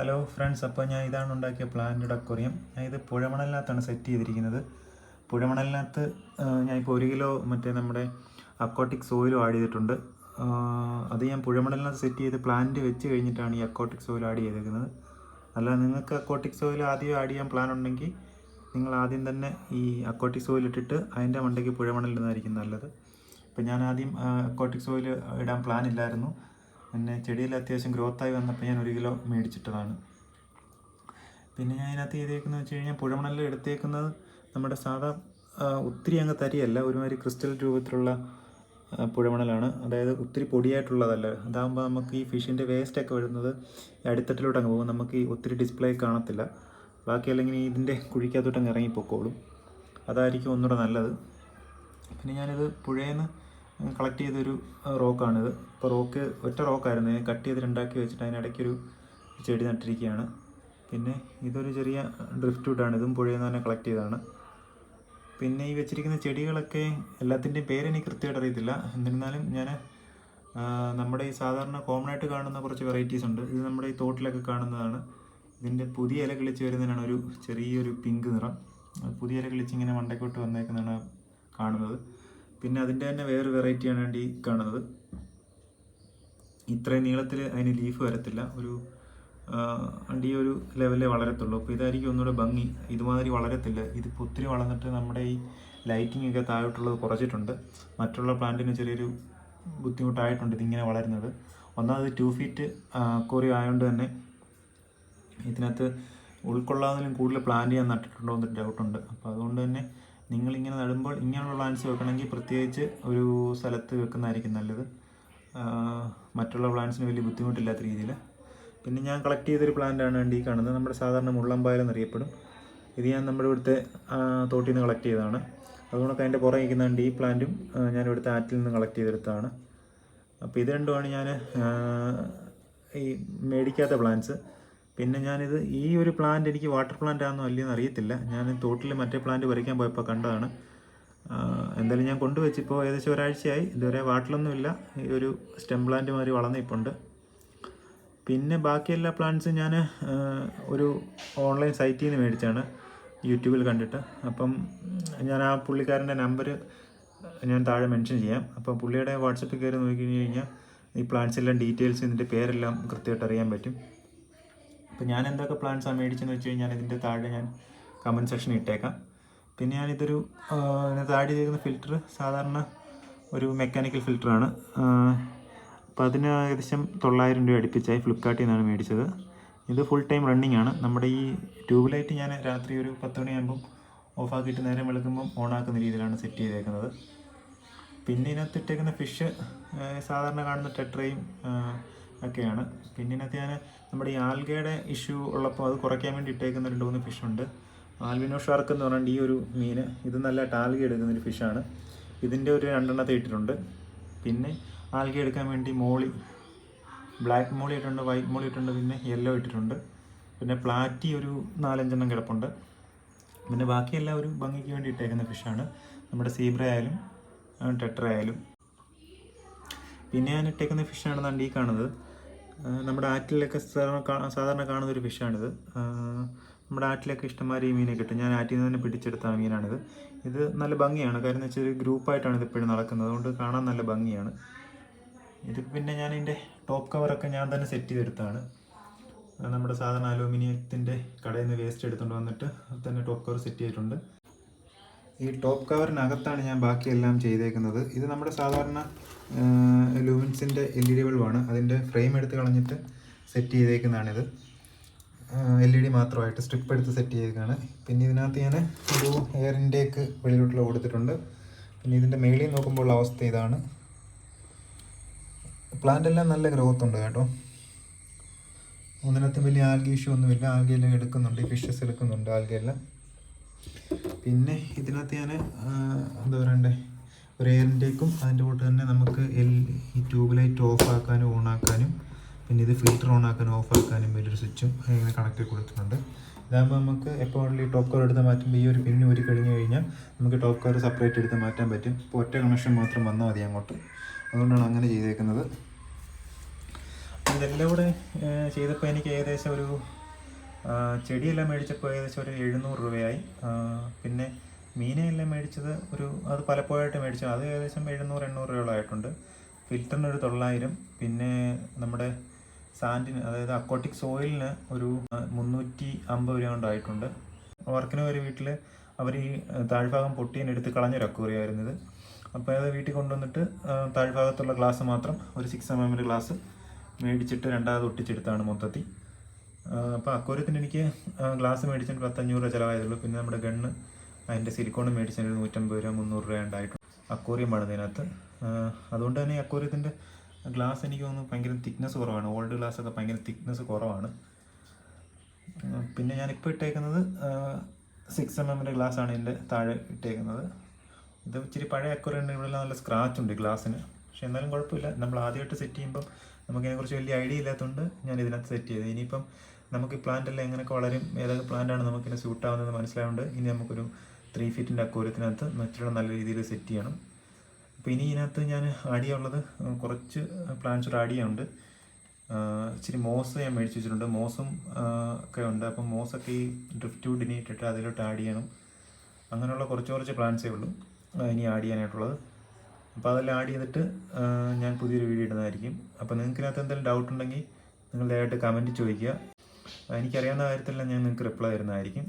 Hello friends അപ്പോൾ ഞാൻ ഇതാണ് ഉണ്ടാക്കിയ പ്ലാന്റഡ് അക്വറിയം. ഞാൻ ഇത് പുഴമണലിനകത്താണ് സെറ്റ് ചെയ്തിരിക്കുന്നത്. പുഴമണലിനകത്ത് ഇപ്പോൾ ഒരു കിലോ മറ്റേ നമ്മുടെ അക്വാട്ടിക് സോയിലും ആഡ് ചെയ്തിട്ടുണ്ട്. അത് ഞാൻ പുഴമണലിനകത്ത് സെറ്റ് ചെയ്ത് പ്ലാന്റ് വെച്ച് കഴിഞ്ഞിട്ടാണ് ഈ അക്വാട്ടിക് സോയിൽ ആഡ് ചെയ്തിരിക്കുന്നത് അല്ല നിങ്ങൾക്ക് അക്വാട്ടിക് സോയിൽ ആദ്യം ആഡ് ചെയ്യാൻ പ്ലാൻ ഉണ്ടെങ്കിൽ നിങ്ങൾ ആദ്യം തന്നെ ഈ അക്വാട്ടിക് സോയിൽ ഇട്ടിട്ട് അതിന്റെ മണ്ടയ്ക്ക് പുഴമണലിടുന്നതായിരിക്കും നല്ലത്. ഇപ്പം ഞാൻ ആദ്യം അക്വാട്ടിക് സോയിൽ ഇടാൻ പ്ലാൻ ഇല്ലായിരുന്നു. പിന്നെ ചെടിയിൽ അത്യാവശ്യം ഗ്രോത്തായി വന്നപ്പോൾ ഞാൻ ഒരു കിലോ മേടിച്ചിട്ടതാണ്. പിന്നെ ഞാൻ ഇതിനകത്ത് ചെയ്തേക്കുന്നത് വെച്ച് കഴിഞ്ഞാൽ പുഴമണലിൽ എടുത്തേക്കുന്നത് നമ്മുടെ സാധാ ഒത്തിരി അങ്ങ് തരിയല്ല ഒരുമാതിരി ക്രിസ്റ്റൽ രൂപത്തിലുള്ള പുഴമണലാണ്. അതായത് ഒത്തിരി പൊടിയായിട്ടുള്ളതല്ല. അതാകുമ്പോൾ നമുക്ക് ഈ ഫിഷിന്റെ വേസ്റ്റൊക്കെ വരുന്നത് അടിത്തട്ടിലോട്ട് അങ്ങ് പോകും. നമുക്ക് ഈ ഒത്തിരി ഡിസ്പ്ലേ കാണത്തില്ല. ബാക്കി അല്ലെങ്കിൽ ഇതിന്റെ കുഴിക്കകത്തോട്ട് അങ്ങ് ഇറങ്ങിപ്പോക്കോളും. അതായിരിക്കും ഒന്നുകൂടെ നല്ലത്. പിന്നെ ഞാനിത് പുഴയിൽ നിന്ന് കളക്ട് ചെയ്തൊരു റോക്കാണിത്. അപ്പോൾ റോക്ക് ഒറ്റ റോക്കായിരുന്നു. ഞാൻ കട്ട് ചെയ്ത് രണ്ടാക്കി വെച്ചിട്ട് അതിനിടയ്ക്കൊരു ചെടി നട്ടിരിക്കുകയാണ്. പിന്നെ ഇതൊരു ചെറിയ ഡ്രിഫ്റ്റ് വുഡാണ്. ഇതും പുഴയിൽ നിന്ന് തന്നെ കളക്ട് ചെയ്തതാണ്. പിന്നെ ഈ വെച്ചിരിക്കുന്ന ചെടികളൊക്കെ എല്ലാത്തിന്റെയും പേരെനിക്ക് കൃത്യമായിട്ട് അറിയത്തില്ല. എന്നിരുന്നാലും ഞാൻ നമ്മുടെ ഈ സാധാരണ കോമൺ ആയിട്ട് കാണുന്ന കുറച്ച് വെറൈറ്റീസ് ഉണ്ട്. ഇത് നമ്മുടെ ഈ തോട്ടിലൊക്കെ കാണുന്നതാണ്. ഇതിന്റെ പുതിയ ഇല കിളിച്ച് വരുന്നതിനാണ് ഒരു ചെറിയൊരു പിങ്ക് നിറം. പുതിയ ഇല കിളിച്ച് ഇങ്ങനെ മണ്ടയ്ക്കോട്ട് വന്നേക്കുന്നതാണ് കാണുന്നത്. പിന്നെ അതിന്റെ തന്നെ വേറൊരു വെറൈറ്റിയാണ് ഈ കാണുന്നത്. ഇത്രയും നീളത്തിൽ അതിന് ലീഫ് വരത്തില്ല. ഒരു വണ്ടി ഒരു ലെവലേ വളരത്തുള്ളൂ. അപ്പോൾ ഇതായിരിക്കും ഒന്നുകൂടെ ഭംഗി. ഇതുമാതിരി വളരത്തില്ല. ഇതിപ്പോൾ ഒത്തിരി വളർന്നിട്ട് നമ്മുടെ ഈ ലൈറ്റിംഗ് ഒക്കെ താഴോട്ടുള്ളത് കുറച്ചിട്ടുണ്ട്. മറ്റുള്ള പ്ലാന്റിന് ചെറിയൊരു ബുദ്ധിമുട്ടായിട്ടുണ്ട് ഇതിങ്ങനെ വളരുന്നത്. ഒന്നാമത് ടു ഫീറ്റ് കോറി ആയതുകൊണ്ട് തന്നെ ഇതിനകത്ത് ഉൾക്കൊള്ളാതിലും കൂടുതൽ പ്ലാൻ ചെയ്യാൻ നട്ടിട്ടുണ്ടോ എന്നൊരു ഡൗട്ടുണ്ട് അപ്പോൾ അതുകൊണ്ട് തന്നെ നിങ്ങളിങ്ങനെ നടുമ്പോൾ ഇങ്ങനെയുള്ള പ്ലാന്റ്സ് വെക്കണമെങ്കിൽ പ്രത്യേകിച്ച് ഒരു സ്ഥലത്ത് വെക്കുന്നതായിരിക്കും നല്ലത്. മറ്റുള്ള പ്ലാന്റ്സിന് വലിയ ബുദ്ധിമുട്ടില്ലാത്ത രീതിയിൽ. പിന്നെ ഞാൻ കളക്ട് ചെയ്തൊരു പ്ലാന്റാണ് വേണ്ടി ഈ കാണുന്നത്. നമ്മുടെ സാധാരണ മുള്ളമ്പായൽ എന്നറിയപ്പെടും. ഇത് ഞാൻ നമ്മുടെ ഇവിടുത്തെ തോട്ടിൽ നിന്ന് കളക്ട് ചെയ്തതാണ്. അതുകൊണ്ടൊക്കെ അതിന്റെ പുറകെ ഇരിക്കുന്നുണ്ട് ഈ പ്ലാന്റും ഞാൻ ഇവിടുത്തെ ആറ്റിൽ നിന്ന് കളക്ട് ചെയ്തെടുത്തതാണ്. അപ്പോൾ ഇത് രണ്ടുമാണ് ഞാൻ ഈ മേടിക്കാത്ത പ്ലാന്റ്സ് പിന്നെ ഞാനിത് ഈ ഒരു പ്ലാന്റ് എനിക്ക് വാട്ടർ പ്ലാന്റ് ആണെന്നോ അല്ലയെന്ന് അറിയത്തില്ല. ഞാൻ തോട്ടിൽ മറ്റേ പ്ലാന്റ് പറിക്കാൻ പോയപ്പോൾ കണ്ടതാണ്. എന്തായാലും ഞാൻ കൊണ്ടുവച്ചിപ്പോൾ ഏകദേശം ഒരാഴ്ചയായി. ഇതുവരെ വാട്ടിലൊന്നുമില്ല. ഈ ഒരു സ്റ്റെം പ്ലാന്റ് മാതിരി വളർന്നിപ്പുണ്ട്. പിന്നെ ബാക്കി എല്ലാ പ്ലാന്റ്സും ഞാൻ ഒരു ഓൺലൈൻ സൈറ്റിൽ നിന്ന് മേടിച്ചാണ്. യൂട്യൂബിൽ കണ്ടിട്ട്. അപ്പം ഞാൻ ആ പുള്ളിക്കാരന്റെ നമ്പർ ഞാൻ താഴെ മെൻഷൻ ചെയ്യാം. അപ്പോൾ പുള്ളിയുടെ വാട്സപ്പിൽ കയറി നോക്കി കഴിഞ്ഞ് കഴിഞ്ഞാൽ ഈ പ്ലാന്റ്സ് എല്ലാം ഡീറ്റെയിൽസ് ഇതിന്റെ പേരെല്ലാം കൃത്യമായിട്ട് അറിയാൻ പറ്റും. അപ്പോൾ ഞാൻ എന്തൊക്കെ പ്ലാന്റ്സാണ് മേടിച്ചെന്ന് വെച്ച് കഴിഞ്ഞാൽ ഇതിന്റെ താഴെ ഞാൻ കമന്റ് സെക്ഷനിൽ ഇട്ടേക്കാം. പിന്നെ ഞാനിതൊരു താഴെ ചെയ്തിരിക്കുന്ന ഫിൽറ്റർ സാധാരണ ഒരു മെക്കാനിക്കൽ ഫിൽറ്ററാണ് അപ്പോൾ അതിന് ഏകദേശം തൊള്ളായിരം രൂപ അടുപ്പിച്ചായി ഫ്ലിപ്കാർട്ടിൽ നിന്നാണ് മേടിച്ചത്. ഇത് ഫുൾ ടൈം റണ്ണിങ് ആണ്. നമ്മുടെ ഈ ട്യൂബ് ലൈറ്റ് ഞാൻ രാത്രി ഒരു പത്ത് മണിയാകുമ്പം ഓഫാക്കിയിട്ട് നേരം വെളുക്കുമ്പം ഓണാക്കുന്ന രീതിയിലാണ് സെറ്റ് ചെയ്തേക്കുന്നത്. പിന്നെ ഇതിനകത്ത് ഇട്ടേക്കുന്ന ഫിഷ് സാധാരണ കാണുന്ന ടെട്രയും ഒക്കെയാണ്. പിന്നെ ഇതിനകത്ത് ഞാൻ നമ്മുടെ ഈ ആൽഗയുടെ ഇഷ്യൂ ഉള്ളപ്പോൾ അത് കുറയ്ക്കാൻ വേണ്ടി ഇട്ടേക്കുന്ന രണ്ട് മൂന്ന് ഫിഷുണ്ട് ആൽവിനോ ഷാർക്ക് എന്ന് പറഞ്ഞാൽ ഈ ഒരു മീൻ ഇത് നല്ല എടുക്കുന്ന ഒരു ഫിഷാണ് ഇതിന്റെ ഒരു രണ്ടെണ്ണത്തെ ഇട്ടിട്ടുണ്ട്. പിന്നെ ആൽഗ എടുക്കാൻ വേണ്ടി മോളി ബ്ലാക്ക് മോളി ഇട്ടിട്ടുണ്ട് വൈറ്റ് മോളി ഇട്ടിട്ടുണ്ട് പിന്നെ യെല്ലോ ഇട്ടിട്ടുണ്ട്. പിന്നെ പ്ലാറ്റി ഒരു നാലഞ്ചെണ്ണം കിടപ്പുണ്ട്. പിന്നെ ബാക്കിയെല്ലാം ഒരു ഭംഗിക്ക് വേണ്ടി ഇട്ടേക്കുന്ന ഫിഷാണ് നമ്മുടെ സീബ്ര ആയാലും ടെട്ര ആയാലും. പിന്നെ ഞാൻ ഇട്ടേക്കുന്ന ഫിഷാണെന്നാണ് ഈ കാണുന്നത്. നമ്മുടെ ആറ്റിലൊക്കെ സാധാരണ കാണുന്ന ഒരു ഫിഷാണിത് നമ്മുടെ ആറ്റിലൊക്കെ ഇഷ്ടംമാതിരി ഈ മീനെ കിട്ടും. ഞാൻ ആറ്റിൽ നിന്ന് തന്നെ പിടിച്ചെടുത്ത മീനാണിത്. ഇത് നല്ല ഭംഗിയാണ്. കാരണം എന്ന് വെച്ചാൽ ഒരു ഗ്രൂപ്പായിട്ടാണ് ഇത് ഇപ്പോഴും നടക്കുന്നത്. അതുകൊണ്ട് കാണാൻ നല്ല ഭംഗിയാണ്. ഇത് പിന്നെ ഞാൻ ഇതിന്റെ ടോപ്പ് കവറൊക്കെ ഞാൻ തന്നെ സെറ്റ് ചെയ്തെടുത്താണ് നമ്മുടെ സാധാരണ അലൂമിനിയത്തിന്റെ കടയിൽ നിന്ന് വേസ്റ്റ് എടുത്തുകൊണ്ട് വന്നിട്ട് തന്നെ ടോപ്പ് കവർ സെറ്റ് ചെയ്തിട്ടുണ്ട്. ഈ ടോപ്പ് കവറിനകത്താണ് ഞാൻ ബാക്കിയെല്ലാം ചെയ്തേക്കുന്നത്. ഇത് നമ്മുടെ സാധാരണ ലൂമിൻസിന്റെ എൽ ഇ ഡി ബൾബാണ്. അതിന്റെ ഫ്രെയിം എടുത്ത് കളഞ്ഞിട്ട് സെറ്റ് ചെയ്തേക്കുന്നതാണിത്. എൽ ഇ ഡി മാത്രമായിട്ട് സ്ട്രിപ്പ് എടുത്ത് സെറ്റ് ചെയ്തേക്കാണ്. പിന്നെ ഇതിനകത്ത് ഞാൻ ഒരു എയർ വെളിയിലോട്ടുള്ള കൊടുത്തിട്ടുണ്ട് പിന്നെ ഇതിന്റെ മേളിൽ നോക്കുമ്പോൾ ഉള്ള അവസ്ഥ ഇതാണ്. പ്ലാന്റ് എല്ലാം നല്ല ഗ്രോത്ത് ഉണ്ട് കേട്ടോ. ഒന്നിനകത്തും വലിയ ആൽഗി ഇഷ്യൂ ഒന്നുമില്ല. ആൽഗി എല്ലാം എടുക്കുന്നുണ്ട്. ഫിഷസ് എടുക്കുന്നുണ്ട് ആൽഗി എല്ലാം. പിന്നെ ഇതിനകത്ത് ഞാൻ എന്താ പറയണ്ടേ? ഒരു അതിന്റെ കൂട്ട് തന്നെ നമുക്ക് L E tube light off ആക്കാനും ഓൺ ആക്കാനും പിന്നെ ഇത് ഫിൽറ്റർ ഓൺ ആക്കാനും ഓഫ് ആക്കാനും വലിയൊരു സ്വിച്ചും ഇങ്ങനെ കണക്ട് കൊടുത്തിട്ടുണ്ട്. ഇതാകുമ്പോൾ നമുക്ക് എപ്പോൾ ഈ ടോപ്പ് കവർ എടുത്ത് മാറ്റുമ്പോൾ ഈ ഒരു പിന്ന് ഊരി കഴിഞ്ഞ് കഴിഞ്ഞാൽ നമുക്ക് ടോപ്പ് കവർ സെപ്പറേറ്റ് എടുത്ത് മാറ്റാൻ പറ്റും. ഇപ്പോൾ ഒറ്റ കണക്ഷൻ മാത്രം വന്നാൽ മതി അങ്ങോട്ട്. അതുകൊണ്ടാണ് അങ്ങനെ ചെയ്തേക്കുന്നത്. ഇതെല്ലാം കൂടെ ചെയ്തപ്പോൾ എനിക്ക് ഏകദേശം ഒരു ചെടിയെല്ലാം മേടിച്ചപ്പോൾ ഏകദേശം ഒരു എഴുന്നൂറ് രൂപയായി. പിന്നെ മീനെല്ലാം മേടിച്ചത്? ഒരു അത് പലപ്പോഴായിട്ട് മേടിച്ചു. അത് ഏകദേശം എഴുന്നൂറ് എണ്ണൂറ് രൂപയോളമായിട്ടുണ്ട് ഫിൽറ്ററിന് ഒരു തൊള്ളായിരം. പിന്നെ നമ്മുടെ സാൻഡിന് അതായത് അക്വാട്ടിക് സോയിലിന് ഒരു മുന്നൂറ്റി അമ്പത് രൂപ കൊണ്ടായിട്ടുണ്ട് വർക്കിന് ഒരു വീട്ടിൽ അവർ ഈ താഴ്ഭാഗം പൊട്ടിയെടുത്ത് കളഞ്ഞൊരു ഇത്. അപ്പോൾ അത് വീട്ടിൽ കൊണ്ടുവന്നിട്ട് താഴ്ഭാഗത്തുള്ള ഗ്ലാസ് മാത്രം ഒരു സിക്സ് എം എമ്മിന്റെ ഗ്ലാസ് മേടിച്ചിട്ട് രണ്ടാമത് ഒട്ടിച്ചെടുത്താണ് മൊത്തത്തിൽ. അപ്പോൾ അക്കൂരത്തിന് എനിക്ക് ഗ്ലാസ് മേടിച്ചിട്ട് പത്തഞ്ഞൂറ് രൂപ ചിലവായതുള്ളൂ പിന്നെ നമ്മുടെ ഗണ്ണ് അതിന്റെ സിലിക്കോൺ മേടിച്ചതിന് നൂറ്റമ്പത് രൂപ മുന്നൂറ് രൂപ ഉണ്ടായിട്ടുണ്ട് അക്വോറിയമാണ് ഇതിനകത്ത്. അതുകൊണ്ട് തന്നെ ഈ അക്കൂറിയത്തിന്റെ ഗ്ലാസ് എനിക്ക് തോന്നുന്നു ഭയങ്കര തിക്നെസ് കുറവാണ്. ഓൾഡ് ഗ്ലാസ് ഒക്കെ ഭയങ്കര തിക്നെസ് കുറവാണ്. പിന്നെ ഞാനിപ്പോൾ ഇട്ടേക്കുന്നത് സിക്സ് എം എമ്മിന്റെ ഗ്ലാസ്സാണ് എന്റെ താഴെ ഇട്ടേക്കുന്നത്. ഇത് ഇച്ചിരി പഴയ അക്വറിയുണ്ട് ഇവിടെ നല്ല സ്ക്രാച്ച് ഉണ്ട് ഗ്ലാസ്സിന് പക്ഷെ എന്നാലും കുഴപ്പമില്ല. നമ്മൾ ആദ്യമായിട്ട് സെറ്റ് ചെയ്യുമ്പം നമുക്ക് അതിനെക്കുറിച്ച് വലിയ ഐഡിയ ഇല്ലാത്തതുകൊണ്ട് ഞാൻ ഇതിനകത്ത് സെറ്റ് ചെയ്തത്. ഇനിയിപ്പം നമുക്ക് ഈ പ്ലാന്റ് എല്ലാം എങ്ങനെയൊക്കെ വളരും ഏതൊക്കെ പ്ലാന്റാണ് നമുക്കിനെ സ്യൂട്ട് ആവുന്നത് മനസ്സിലായതുകൊണ്ട് ഇനി നമുക്കൊരു ത്രീ ഫീറ്റിന്റെ അക്കോരത്തിനകത്ത് മറ്റുള്ള നല്ല രീതിയിൽ സെറ്റ് ചെയ്യണം. അപ്പോൾ ഇനി ഇതിനകത്ത് ഞാൻ ആഡ് ചെയ്യാനുള്ളത് കുറച്ച് പ്ലാന്റ്സ് കൂടെ ആഡ് ചെയ്യാനുണ്ട് ഇച്ചിരി മോസ് ഞാൻ മേടിച്ച് വെച്ചിട്ടുണ്ട്. മോസും ഒക്കെ ഉണ്ട്. അപ്പം മോസൊക്കെ ഈ ഡ്രിഫ്റ്റ് വുഡിനെ ഇട്ടിട്ട് അതിലോട്ട് ആഡ് ചെയ്യണം. അങ്ങനെയുള്ള കുറച്ച് കുറച്ച് പ്ലാൻസേ ഉള്ളൂ ഇനി ആഡ് ചെയ്യാനായിട്ടുള്ളത്. അപ്പോൾ അതെല്ലാം ആഡ് ചെയ്തിട്ട് ഞാൻ പുതിയൊരു വീഡിയോ ഇടുന്നതായിരിക്കും. അപ്പോൾ നിങ്ങൾക്ക് ഇതിനകത്ത് എന്തെങ്കിലും ഡൗട്ട് ഉണ്ടെങ്കിൽ നിങ്ങൾ ദയവായിട്ട് കമന്റ് ചോദിക്കുക. എനിക്കറിയാവുന്ന കാര്യത്തിലെല്ലാം ഞാൻ നിങ്ങൾക്ക് റിപ്ലൈ തരുന്നതായിരിക്കും.